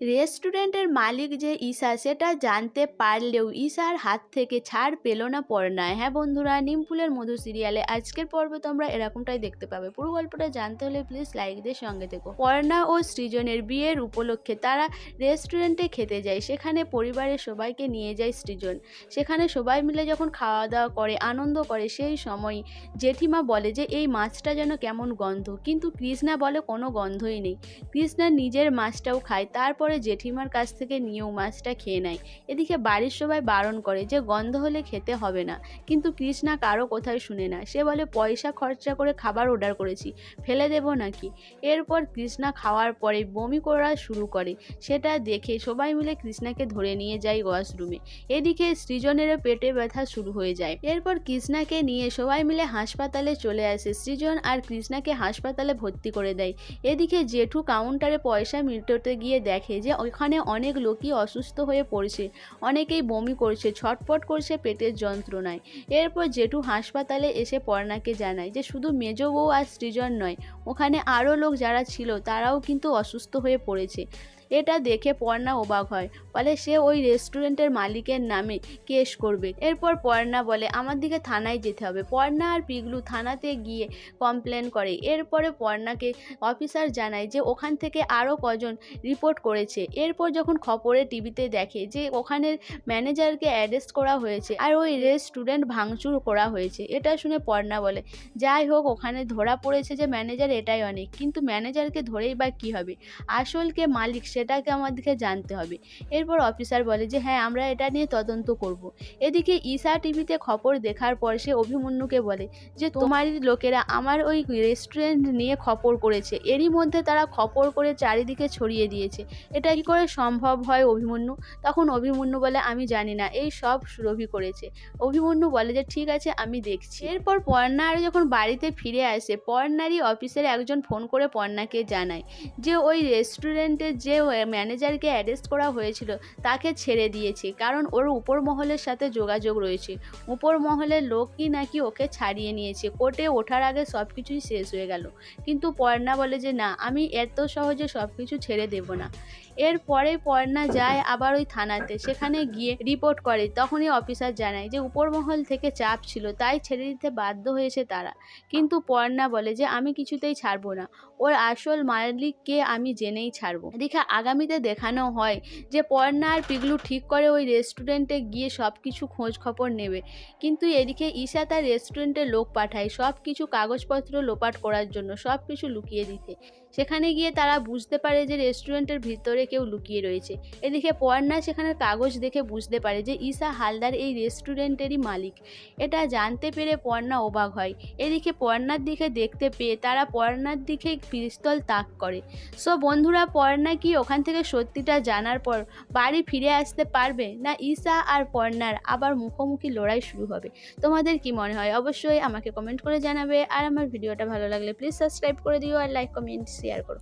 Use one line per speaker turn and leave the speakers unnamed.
রেস্টুরেন্টের মালিক যে ঈশা, সেটা জানতে পারলেও ঈশার হাত থেকে ছাড় পেল না পর্ণায়। হ্যাঁ বন্ধুরা, নিমফুলের মধু সিরিয়ালে আজকের পর্বে তোমরা এরকমটাই দেখতে পাবে। পুরো গল্পটা জানতে হলে প্লিজ লাইক দিয়ে সঙ্গে থেকো। পর্ণা ও সৃজনের বিয়ের উপলক্ষে তারা রেস্টুরেন্টে খেতে যায়। সেখানে পরিবারের সবাইকে নিয়ে যায় সৃজন। সেখানে সবাই মিলে যখন খাওয়া দাওয়া করে, আনন্দ করে, সেই সময় জেঠিমা বলে যে, এই মাছটা যেন কেমন গন্ধ। কিন্তু কৃষ্ণা বলে, কোনো গন্ধই নেই। কৃষ্ণা নিজের মাছটাও খায়। তারপরে জেঠিমার কাছ থেকে নিয়েও মাছটা খেয়ে নেয়। এদিকে বাড়ির সবাই বারণ করে যে গন্ধ হলে খেতে হবে না। কিন্তু কৃষ্ণা কারও কোথায় শুনে না। সে বলে, পয়সা খরচা করে খাবার অর্ডার করেছি। ফেলে দেব নাকি? এরপর কৃষ্ণা খাওয়ার পরে বমি করা শুরু করে। সেটা দেখে সবাই মিলে কৃষ্ণাকে ধরে নিয়ে যায় ওয়াশরুমে এদিকে সৃজনেরও পেটে ব্যথা শুরু হয়ে যায়। এরপর কৃষ্ণাকে নিয়ে সবাই মিলে হাসপাতালে চলে আসে। সৃজন আর কৃষ্ণাকে হাসপাতালে ভর্তি করে দেয়। এদিকে জেঠু কাউন্টারে পয়সা মিটোতে গিয়ে দেখে যে ওইখানে অনেক লোকই অসুস্থ হয়ে পড়ছে। অনেকেই বমি করছে ছটপট করছে, পেটের যন্ত্রণায়। এরপর জেঠু হাসপাতালে এসে পর্ণাকে জানায় যে শুধু মেজ বউ আর সৃজন নয়, ওখানে আরও লোক যারা ছিল, তারাও কিন্তু অসুস্থ হয়ে পড়েছে। এটা দেখে পর্ণা অবাক হয়। বলে, সে ওই রেস্টুরেন্টের মালিকের নামে কেস করবে। এরপর পর্ণা বলে, আমার দিকে থানায় যেতে হবে। পর্ণা আর পিগলু থানাতে গিয়ে কমপ্লেন করে। এরপরে পর্ণাকে অফিসার জানায় যে, ওখান থেকে আরও কজন রিপোর্ট করেছে। এরপর যখন খবরে টিভিতে দেখে যে, ওখানের ম্যানেজারকে অ্যারেস্ট করা হয়েছে আর ওই রেস্টুরেন্ট ভাঙচুর করা হয়েছে। এটা শুনে পর্ণা বলে, যাই হোক, ওখানে ধরা পড়েছে যে, ম্যানেজার এটাই অনেক। কিন্তু ম্যানেজারকে ধরেই বা কী হবে? আসলকে মালিক মালিক সেটাকে আমাদেরকে জানতে হবে। এরপর অফিসার বলে যে হ্যাঁ আমরা এটা নিয়ে তদন্ত করব। এদিকে ঈশা টিভিতে খবর দেখার পর সে অভিমন্যুকে বলে যে তোমারই লোকেরা আমার ওই রেস্টুরেন্ট নিয়ে খপর করেছে। এরই মধ্যে তারা খপর করে চারিদিকে ছড়িয়ে দিয়েছে। এটা কি করে সম্ভব হয় অভিমন্যু? তখন অভিমন্যু বলে, আমি জানি না। এই সব রবি করেছে। অভিমন্যু বলে যে, ঠিক আছে, আমি দেখছি। এরপর পর্ণার যখন বাড়িতে ফিরে আসে, পর্ণারই অফিসের একজন ফোন করে পর্ণাকে জানায় যে, ওই রেস্টুরেন্টের যে ম্যানেজারকে অ্যারেস্ট করা হয়েছিল, তাকে ছেড়ে দিয়েছে। কারণ ওর উপর মহলের সাথে যোগাযোগ রয়েছে। উপর মহলের লোকই নাকি ওকে ছাড়িয়ে নিয়েছে। কোর্টে ওঠার আগে সব কিছুই শেষ হয়ে গেল। কিন্তু পর্ণা বলে যে, না, আমি এত সহজে সব কিছু ছেড়ে দেব না। এরপরে পর্ণা যায় আবার ওই থানাতে। সেখানে গিয়ে রিপোর্ট করে। তখনই অফিসার জানায় যে, উপরমহল থেকে চাপ ছিল, তাই ছেড়ে দিতে বাধ্য হয়েছে তারা। কিন্তু পর্ণা বলে যে, আমি কিছুতেই ছাড়বো না। ওর আসল মালিককে আমি জেনেই ছাড়বো। এদিকে আগামীতে দেখানো হয় যে পর্ণা আর পিগলু ঠিক করে ওই রেস্টুরেন্টে গিয়ে সব কিছু খোঁজ খবর নেবে। কিন্তু এদিকে ঈশা তার রেস্টুরেন্টে লোক পাঠায় সব কিছু কাগজপত্র লোপাট করার জন্য সব কিছু লুকিয়ে দিতে। সেখানে গিয়ে তারা বুঝতে পারে যে রেস্টুরেন্টের ভিতরে কেউ লুকিয়ে রয়েছে। এদিকে পর্ণা সেখানে কাগজ দেখে বুঝতে পারে যে ঈশা হালদার এই রেস্টুরেন্টেরই মালিক। এটা জানতে পেরে পর্ণা অবাক হয়। এদিকে পর্ণার দিকে দেখতে পেয়ে তারা পর্ণার দিকে পিস্তল তাক করে। সো বন্ধুরা, পর্ণা কি ওখান থেকে সত্যিটা জানার পর বাড়ি ফিরে আসতে পারবে না ঈশা আর পর্ণার। আবার মুখোমুখি লড়াই শুরু হবে। তোমাদের কি মনে হয়? অবশ্যই আমাকে কমেন্ট করে জানাবে। আর আমার ভিডিওটা ভালো লাগলে প্লিজ সাবস্ক্রাইব করে দিও আর লাইক কমেন্ট শেয়ার করো।